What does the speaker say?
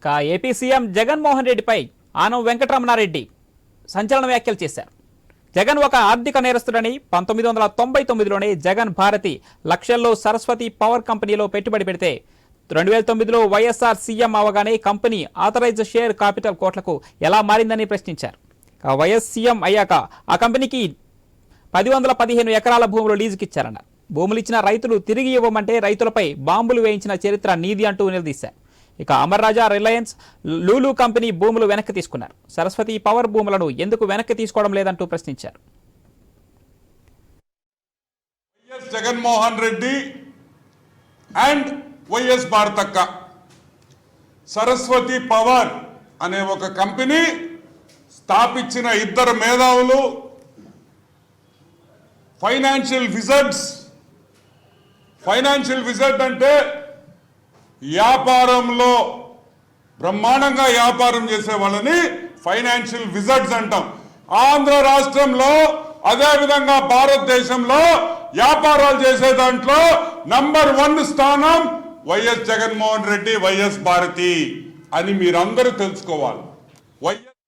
ఇక AP CM Jaganmohan రెడ్డిపై ఆనం వెంకటరమణారెడ్డి సంచలన వ్యాఖ్యలు చేశారు. జగన్ ఒక ఆర్థిక నేరస్తుడని పంతొమ్మిది వందల తొంభై తొమ్మిదిలోనే జగన్ భారతి లక్షల్లో సరస్వతి పవర్ కంపెనీలో పెట్టుబడి పెడితే రెండు వేల తొమ్మిదిలో వైఎస్ఆర్ సీఎం అవగానే కంపెనీ ఆథరైజ్ షేర్ క్యాపిటల్ కోట్లకు ఎలా మారిందని ప్రశ్నించారు. వైఎస్ సీఎం అయ్యాక ఆ కంపెనీకి పది వందల పదిహేను ఎకరాల భూములు లీజుకిచ్చారన్నారు. భూములు ఇచ్చిన రైతులు తిరిగి ఇవ్వమంటే రైతులపై బాంబులు వేయించిన చరిత్ర నీది అంటూ నిలదీశారు. ఇక అమర్రాజా రిలయన్స్ లూలు కంపెనీ భూములు వెనక్కి తీసుకున్నారు. సరస్వతి పవర్ భూములను ఎందుకు వెనక్కి తీసుకోవడం లేదంటూ ప్రశ్నించారు. వైఎస్ జగన్మోహన్ రెడ్డి అండ్ వైఎస్ భారతక్క. సరస్వతి పవర్ అనే ఒక కంపెనీ స్థాపించిన ఇద్దరు మేధావులు ఫైనాన్షియల్ విజర్డ్స్. ఫైనాన్షియల్ విజర్డ్ అంటే వ్యాపారంలో బ్రహ్మాండంగా వ్యాపారం చేసే వాళ్ళని ఫైనాన్షియల్ విజర్డ్స్ అంటాం. ఆంధ్ర రాష్ట్రంలో అదే విధంగా భారతదేశంలో వ్యాపారాలు చేసే దాంట్లో నంబర్ వన్ స్థానం వైఎస్ జగన్మోహన్ రెడ్డి వైఎస్ భారతి అని మీరందరూ తెలుసుకోవాలి. వైఎస్